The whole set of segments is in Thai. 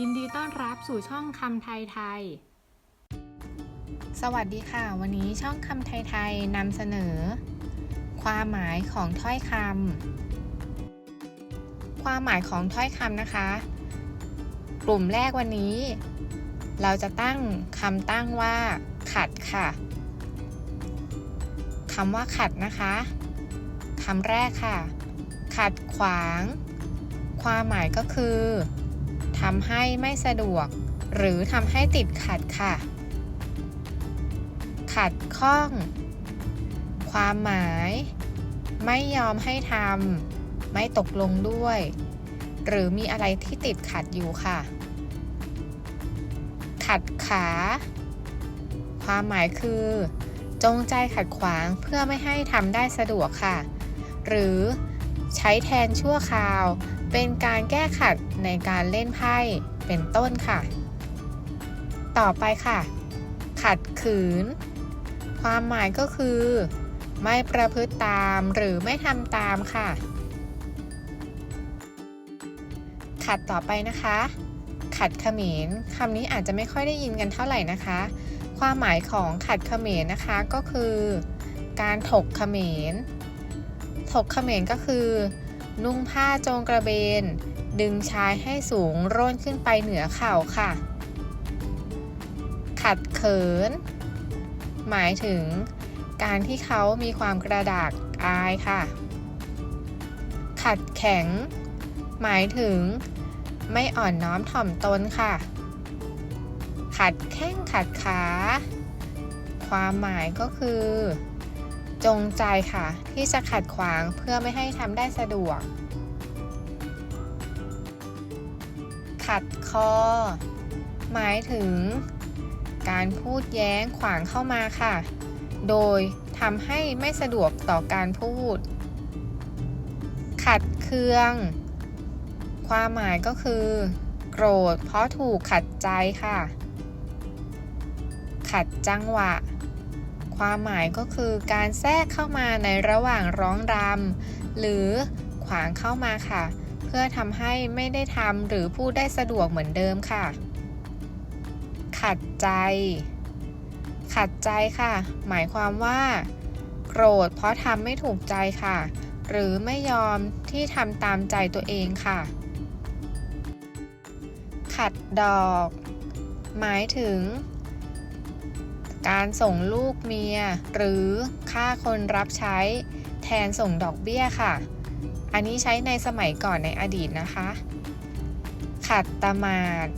ยินดีต้อนรับสู่ช่องคำไทยไทย สวัสดีค่ะ วันนี้ช่องคำไทยไทยนำเสนอ ความหมายของถ้อยคำความหมายของถ้อยคำนะคะ กลุ่มแรกวันนี้ เราจะตั้งคำตั้งว่า ขัดค่ะคำว่าขัดนะคะคำแรกค่ะ ขัดขวาง ความหมายก็คือ ทำให้ไม่สะดวก หรือทำให้ติดขัดค่ะ ขัดข้อง ความหมาย ไม่ยอมให้ทำไม่ตกลงด้วย หรือมีอะไรที่ติดขัดอยู่ค่ะ ขัดขา ความหมายคือ จงใจขัดขวางเพื่อไม่ให้ทำได้สะดวกค่ะ หรือใช้แทนชั่วคราว เป็นการแก้ขัดในการเล่นไพ่เป็นต้นค่ะ ต่อไปค่ะ ขัดขืน ความหมายก็คือ ไม่ประพฤติตามหรือไม่ทำตามค่ะ ขัดต่อไปนะคะ ขัดเขมรคำนี้อาจจะไม่ค่อยได้ยินกันเท่าไหร่นะคะ ความหมายของขัดเขมรนะคะก็คือ การถกเขมรถกเขมรก็คือ นุ่งผ้าโจงกระเบน ดึงชายให้สูงร่นขึ้นไปเหนือเข่าค่ะ ขัดเขิน หมายถึง การที่เขามีความกระดากอายค่ะ ขัดแข็ง หมายถึง ไม่อ่อนน้อมถ่อมตนค่ะ ขัดแข้งขัดขา ความหมายก็คือ จงใจค่ะ ที่จะขัดขวางเพื่อไม่ให้ทำได้สะดวก ขัดคอ หมายถึง การพูดแย้งขวางเข้ามาค่ะ โดยทำให้ไม่สะดวกต่อการพูด ขัดเคือง ความหมายก็คือ โกรธเพราะถูกขัดใจค่ะ ขัดจังหวะ ความหมายก็คือการแทรกเข้ามาในระหว่างร้องรำหรือขวางเข้ามาค่ะ เพื่อทำให้ไม่ได้ทำหรือพูดได้สะดวกเหมือนเดิมค่ะ ขัดใจ ขัดใจค่ะ หมายความว่า โกรธเพราะทำไม่ถูกใจค่ะ หรือไม่ยอมที่ทำตามใจตัวเองค่ะ ขัดดอก หมายถึง การส่งลูกเมีย หรือค่าคนรับใช้ แทนส่งดอกเบี้ยค่ะ อันนี้ใช้ในสมัยก่อนในอดีตนะคะ ขัดตมาด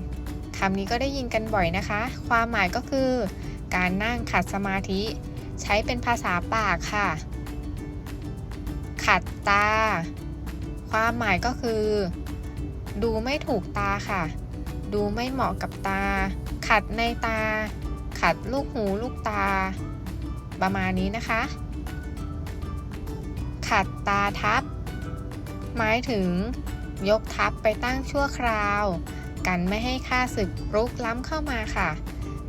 คำนี้ก็ได้ยินกันบ่อยนะคะ ความหมายก็คือ การนั่งขัดสมาธิ ใช้เป็นภาษาปากค่ะ ขัดตา ความหมายก็คือ ดูไม่ถูกตาค่ะ ดูไม่เหมาะกับตา ขัดในตา ขัดลูกหูลูกตา ประมาณนี้นะคะ ขัดตาทับ หมายถึง ยกทัพไปตั้งชั่วคราว กันไม่ให้ค่าศึกรุกล้ำเข้ามาค่ะ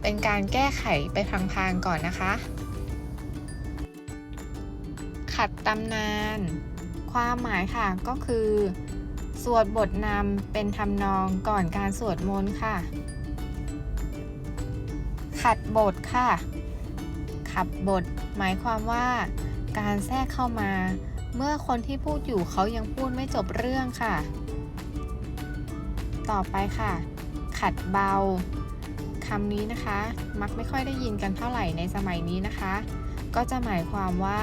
เป็นการแก้ไขไปพลางๆก่อนนะคะ ขัดตำนาน ความหมายค่ะก็คือ สวดบทนำเป็นทำนองก่อนการสวดมนต์ค่ะ ขัดบทค่ะ ขับบท หมายความว่า การแทรกเข้ามา เมื่อคนที่พูดอยู่เขายังพูดไม่จบเรื่องค่ะ ต่อไปค่ะ ขัดเบาคำนี้นะคะ มักไม่ค่อยได้ยินกันเท่าไหร่ในสมัยนี้นะคะ ก็จะหมายความว่า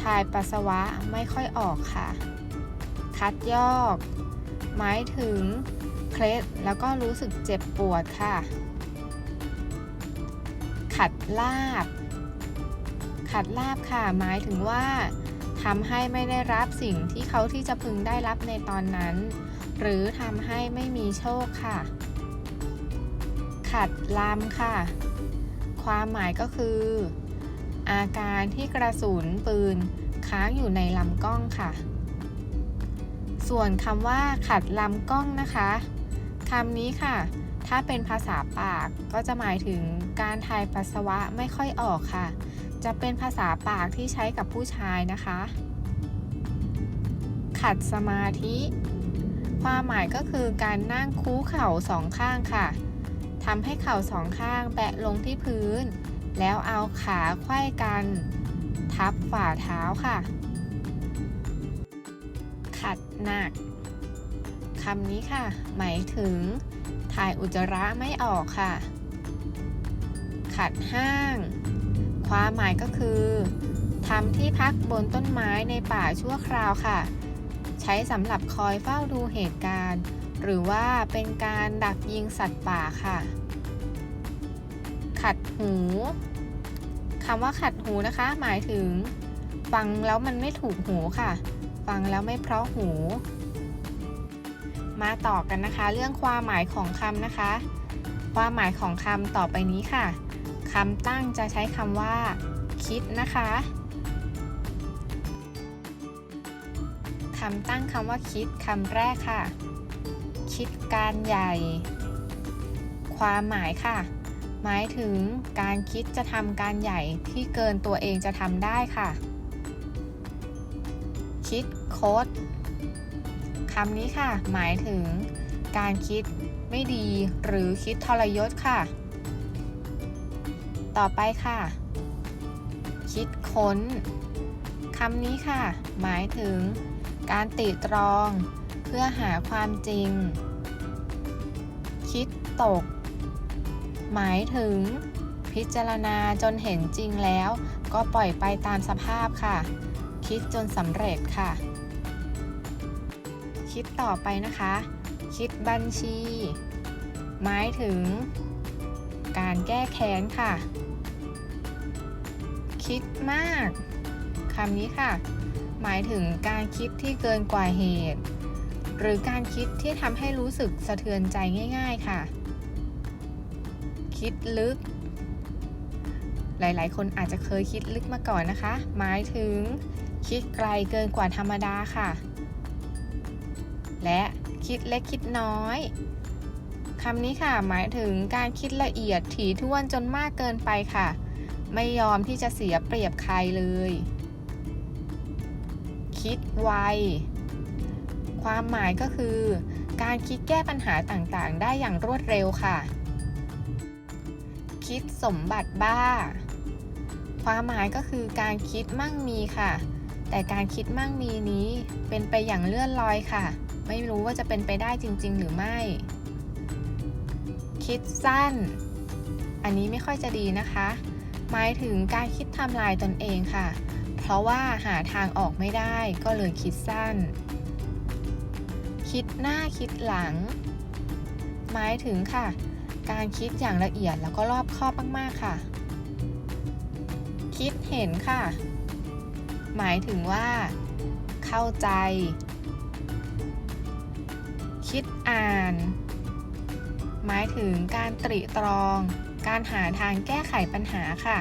ทายปัสสาวะไม่ค่อยออกค่ะ คัดยอก หมายถึงเคล็ดแล้วก็รู้สึกเจ็บปวดค่ะ ขัดลาบ ขัดลาบค่ะหมายถึงว่าทำให้ไม่ได้รับสิ่งที่เขาที่จะพึงได้รับในตอนนั้น หรือทำให้ไม่มีโชคค่ะ ขัดลำค่ะ ความหมายก็คือ อาการที่กระสุนปืนค้างอยู่ในลำกล้องค่ะ ส่วนคำว่าขัดลำกล้องนะคะคำนี้ค่ะ ถ้าเป็นภาษาปากก็จะหมายถึงการทายปัสสาวะไม่ค่อยออกค่ะ จะเป็นภาษาปากที่ใช้กับผู้ชายนะคะ ขัดสมาธิ ความหมายก็คือการนั่งคูเข่าสองข้างค่ะทำให้เข่าสองข้างแบะลงที่พื้น แล้วเอาขาไขว้กัน ทับฝ่าเท้าค่ะ ขัดหนัก คำนี้ค่ะ หมายถึง ถ่ายอุจจาระไม่ออกค่ะ ขัดห้าง ความหมายก็คือทำที่พักบนต้นไม้ในป่าชั่วคราวค่ะ ใช้สำหรับคอยเฝ้าดูเหตุการณ์ หรือว่าเป็นการดักยิงสัตว์ป่าค่ะ ขัดหูคำว่าขัดหูนะคะ หมายถึง ฟังแล้วมันไม่ถูกหูค่ะ ฟังแล้วไม่เพราะหู มาต่อกันนะคะ เรื่องความหมายของคำนะคะ ความหมายของคำต่อไปนี้ค่ะคำตั้งจะใช้คำว่า คิดนะคะคำตั้งคำว่าคิดคำแรกค่ะ คิดการใหญ่ ความหมายค่ะ หมายถึงการคิดจะทำการใหญ่ที่เกินตัวเองจะทำได้ค่ะ คิดคด คำนี้ค่ะ หมายถึงการคิดไม่ดีหรือคิดทรยศค่ะ ต่อไปค่ะ คิดค้นคำนี้ค่ะ หมายถึงการติตรอง เพื่อหาความจริง คิดตก หมายถึง พิจารณาจนเห็นจริงแล้ว ก็ปล่อยไปตามสภาพค่ะ คิดจนสำเร็จค่ะ คิดต่อไปนะคะ คิดบัญชี หมายถึง การแก้แค้นค่ะ คิดมากคำนี้ค่ะ หมายถึงการคิดที่เกินกว่าเหตุ หรือการคิดที่ทำให้รู้สึกสะเทือนใจง่าย ๆค่ะ คิดลึก หลายๆ คนอาจจะเคยคิดลึกมาก่อนนะคะ หมายถึงคิดไกลเกินกว่าธรรมดาค่ะ และคิดเล็กคิดน้อยคำนี้ค่ะหมายถึงการคิดละเอียดถี่ถ้วนจนมากเกินไปค่ะ ไม่ยอมที่จะเสียเปรียบใครเลย คิดไว ความหมายก็คือ การคิดแก้ปัญหาต่างๆ ได้อย่างรวดเร็วค่ะ คิดสมบัติบ้า ความหมายก็คือการคิดมั่งมีค่ะ แต่การคิดมั่งมีนี้เป็นไปอย่างเลื่อนลอยค่ะ ไม่รู้ว่าจะเป็นไปได้จริง ๆ หรือไม่ คิดสั้น อันนี้ไม่ค่อยจะดีนะคะ หมายถึงการคิดทำลายตนเองค่ะ เพราะว่าหาทางออกไม่ได้ก็เลยคิดสั้น คิดหน้าคิดหลัง หมายถึงค่ะ การคิดอย่างละเอียดแล้วก็รอบคอบมากๆค่ะ คิดเห็นค่ะ หมายถึงว่า เข้าใจ อ่าน หมายถึงการตริตรอง การหาทางแก้ไขปัญหาค่ะ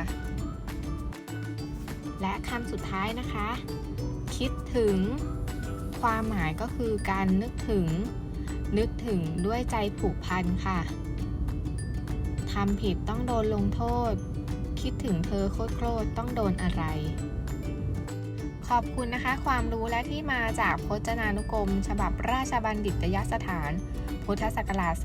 และคำสุดท้ายนะคะ คิดถึง ความหมายก็คือการนึกถึง นึกถึงด้วยใจผูกพันค่ะทำผิดต้องโดนลงโทษ คิดถึงเธอโคตรโคตรต้องโดนอะไร ขอบคุณนะคะ ความรู้และที่มาจากพจนานุกรม ฉบับราชบัณฑิตยสถาน พุทธศักราช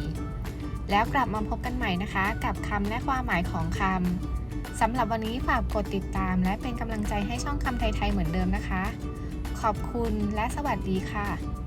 2554 แล้วกลับมาพบกันใหม่นะคะ กับคำและความหมายของคำสำหรับวันนี้ฝากกดติดตาม และเป็นกำลังใจให้ช่องคำไทย ๆ เหมือนเดิมนะคะ ขอบคุณและสวัสดีค่ะ